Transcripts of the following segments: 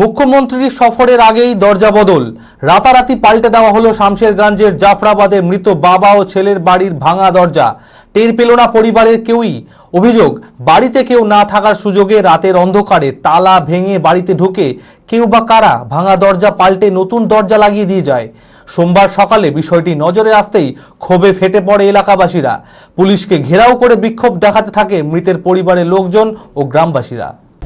মুখ্যমন্ত্রীর সফরের আগেই দরজা বদল। রাতারাতি পাল্টে দেওয়া হলো শামশেরগঞ্জের জাফরাবাদে মৃত বাবা ও ছেলের বাড়ির ভাঙা দরজা। টের পেল না পরিবারের কেউই। অভিযোগ, বাড়িতে কেউ না থাকার সুযোগে রাতের অন্ধকারে তালা ভেঙে বাড়িতে ঢুকে কেউ বা কারা ভাঙা দরজা পাল্টে নতুন দরজা লাগিয়ে দিয়ে যায়। সোমবার সকালে বিষয়টি নজরে আসতেই ক্ষোভে ফেটে পড়ে এলাকাবাসীরা। পুলিশকে ঘেরাও করে বিক্ষোভ দেখাতে থাকে মৃতের পরিবারের লোকজন ও গ্রামবাসীরা।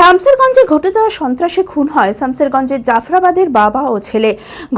শামসেরগঞ্জে ঘটে যাওয়া সন্ত্রাসে খুন হয়। শামসেরগঞ্জের জাফরাবাদের বাবা ও ছেলে।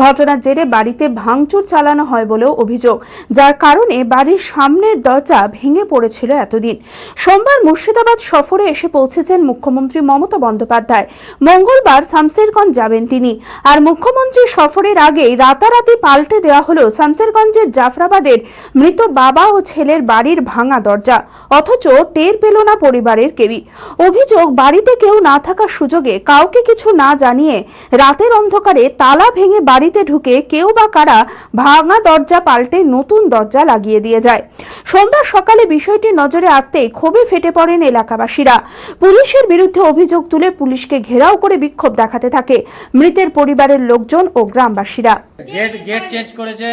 ঘটনার জেরে বাড়িতে ভাঙচুর চালানো হয় বলেও অভিযোগ, যার কারণে বাড়ির সামনের দরজা ভেঙে পড়েছিল এতদিন। সোমবার মুর্শিদাবাদ সফরে এসে পৌঁছেছেন মুখ্যমন্ত্রী মমতা বন্দ্যোপাধ্যায়। মঙ্গলবার শামসেরগঞ্জ যাবেন তিনি। আর মুখ্যমন্ত্রী সফরের আগেই রাতারাতি পাল্টে দেওয়া হলো শামসেরগঞ্জের জাফরাবাদের মৃত বাবা ও ছেলের বাড়ির ভাঙা দরজা, অথচ টের পেল না পরিবারের কেউই। অভিযোগ, বাড়িতে কেউ না থাকার সুযোগে কাউকে কিছু না জানিয়ে রাতের অন্ধকারে তালা ভেঙে বাড়িতে ঢুকে কেউ বা কারা ভাঙা দরজা পাল্টে নতুন দরজা লাগিয়ে দিয়ে যায়। সোমবার সকালে বিষয়টি নজরে আসতেই ক্ষোভে ফেটে পড়েন এলাকাবাসীরা। পুলিশের বিরুদ্ধে অভিযোগ তুলে পুলিশকে ঘেরাও করে বিক্ষোভ দেখাতে থাকে মৃতের পরিবারের লোকজন ও গ্রামবাসীরা। গেট গেট চেঞ্জ করেছে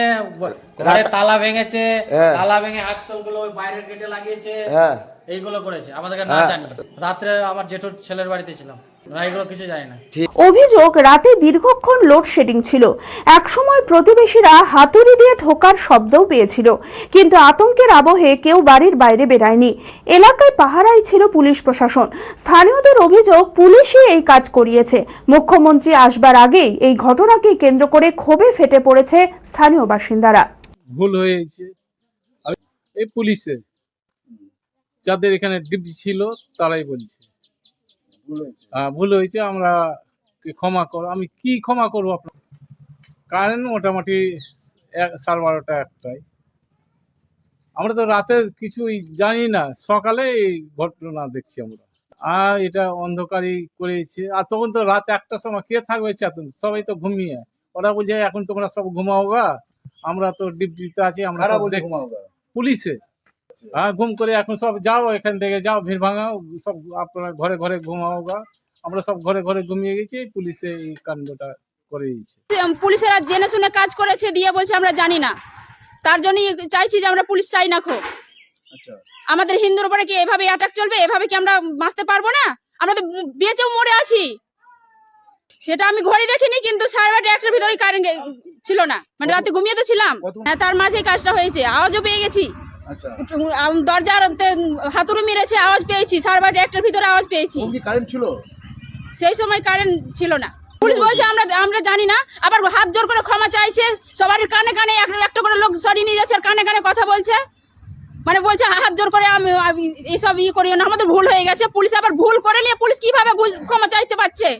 তালা ভেঙেছে তালা ভেঙে আক্সলগুলো বাইরের গেটে লাগিয়েছে। হ্যাঁ। এইগুলো করেছে আমাদেরকে না জানি। রাত্রে আমার জেঠুর ছেলের বাড়িতে ছিলাম না এগুলো কিছু জানি না। অভিযোগ রাতে দীর্ঘক্ষণ লোডশেডিং ছিল। একসময় প্রতিবেশীরা হাতুড়ি দিয়ে ঠোকার শব্দও পেয়েছিল কিন্তু আতঙ্কের আবহে কেউ বাড়ির বাইরে বেরায়নি। এলাকায় পাহারাই ছিল পুলিশ প্রশাসন। স্থানীয়দের অভিযোগ পুলিশই এই কাজ করিয়েছে। মুখ্যমন্ত্রী আসবার আগেই এই ঘটনাকে কেন্দ্র করে ক্ষোভে ফেটে পড়েছে স্থানীয় বাসিন্দারা। ভুল হয়েছে। আমি- এই পুলিশে। যাদের এখানে ডিউটি ছিল তারাই বলছে। হ্যাঁ, ভুল হয়েছে আমরা ক্ষমা করো। আমি কি ক্ষমা করব আপনার? কারেন্ট মোটামুটি সাড়ে বারোটা একটাই আমরা তো রাতে কিছুই জানি না সকালে এই ঘটনা দেখছি আমরা। আর এটা অন্ধকারই করেছে। আর তখন তো রাত একটার সময় কে থাকবে চেতন? সবাই তো ঘুমিয়ে। ওরা বলছে এখন তোমরা সব ঘুমাও আমরা তো ডিউটিতে আছি আমরা দেখছি। পুলিশে। হ্যাঁ ঘুম করে এখন সব যাও এখান থেকে যাও ভিড় ভাঙাও সব আপনারা ঘরে ঘরে ঘুমাও গা আমরা সব ঘরে ঘরে ঘুমিয়ে গেছি পুলিশে এই কাণ্ডটা করে দিয়েছে। পুলিশেরা জেনে শুনে কাজ করেছে দিয়ে বলছে আমরা জানি না। তার জন্যই চাইছি যে আমরা পুলিশ চাই না খো আমাদের হিন্দুর উপরে কি এভাবে অ্যাটাক চলবে? এভাবে কি আমরা বাঁচতে পারব না? আমরা তো বেঁচেও মরে আছি। সেটা আমি ঘড়ি দেখিনি কিন্তু সাড়ে বারোটা একটার ভিতরে কারেন্ট ছিল না। মানে রাতে ঘুমিয়ে তো ছিলাম। হ্যাঁ তার মাঝে কাজটা হয়েছে। আওয়াজও পেয়ে গেছি। দরজার তে- হাতুড়ি মেরেছে আওয়াজ পেয়েছি। সাড়ে বারোটা একটার ভিতরে আওয়াজ পেয়েছি। কারেন্ট ছিল? সেই সময় কারেন্ট ছিল না। পুলিশ বলছে আমরা আমরা জানি না আবার হাত জোর করে ক্ষমা চাইছে সবার কানে কানে এক- একটা করে লোক সরিয়ে নিয়ে যাচ্ছে আর কানে কানে কথা বলছে। মানে বলছে হাত জোর করে আমি আমি এইসব ই করিও না আমাদের ভুল হয়ে গেছে পুলিশ আবার ভুল করে নিয়ে পুলিশ কীভাবে ভুল- ক্ষমা চাইতে পারছে?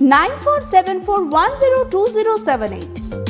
9474102078.